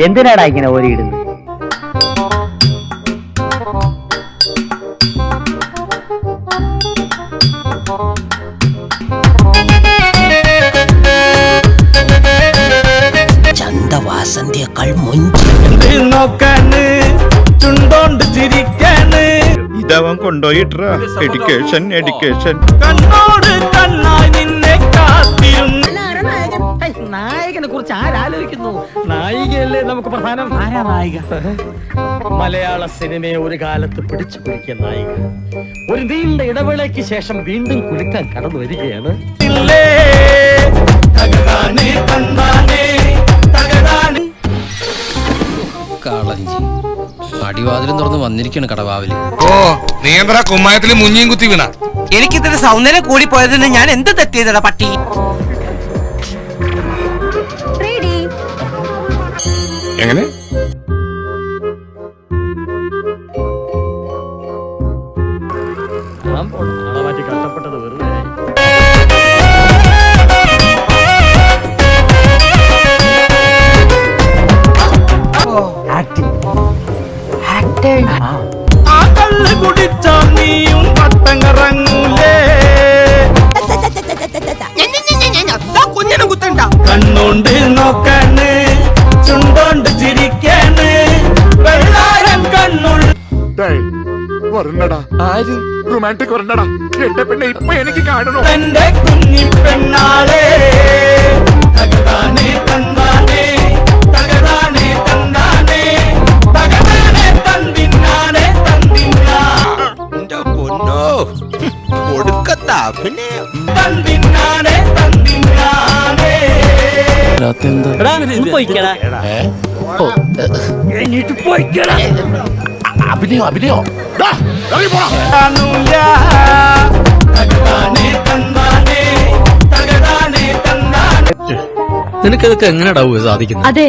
എന്തിനാടാ ഇങ്ങനെ ഓരിയിടുന്നത്? ചന്തവാസന്തിയേക്കാൾ ചുണ്ടോണ്ട് ഇതവൻ education education കണ്ണോട് കണ്ണായി നിന്നെ കാത്തിരുന്നു. നായകനെ കുറിച്ച് ആരാലോചിക്കുന്നു? നായികയല്ലേ നമുക്ക് പ്രധാനം? ആരാ നായിക? മലയാള സിനിമയെ ഒരു കാലത്ത് പിടിച്ചു കുലുക്കിയ നായിക. ഒരു നീണ്ട ഇടവേളയ്ക്ക് ശേഷം വീണ്ടും കുലുക്കാൻ കടന്നു വരികയാണ്. കളഞ്ചി അടിവാതിലും തുറന്ന് വന്നിരിക്കാണ് കടവാവിൽ. ഓ നീ എന്താ കുമ്മായത്തിൽ മുഞ്ഞിയും കുത്തി വീണ? എനിക്കിതിന് സൗന്ദര്യം കൂടി പോയതിന് ഞാൻ എന്ത് തെറ്റിയതാ പട്ടി? എങ്ങനെ മാറ്റി കഷ്ടപ്പെട്ടത് വെറുതെ നീയും പട്ടം കറങ്ങൂലേ കുഞ്ഞിനും കുത്തണ്ട കണ്ണോണ്ട് നോക്കാണ് വരണടാ ആര്? റൊമാന്റിക് വരണ്ടടാ എന്റെ പെണ്ണെ ഇപ്പൊ എനിക്ക് കാണണോ? എന്റെ കുഞ്ഞി പെണ്ണാളെ തകതാനെ തന്താനെ തകതാനെ തന്താനെ തകതാനെ തന്തിന്നാനെ തന്തിന്നാ. തന്തിന്നാനെ തന്തിന്നാനെ. പോയിക്കടാ. അഭിനയോ അഭിനയോ കാണൂല തകതാനെ തന്താനെ തകതാനെ തന്താനെ നിനക്കതൊക്കെ എങ്ങനെയാടാവുക സാധിക്കുന്നത്? അതെ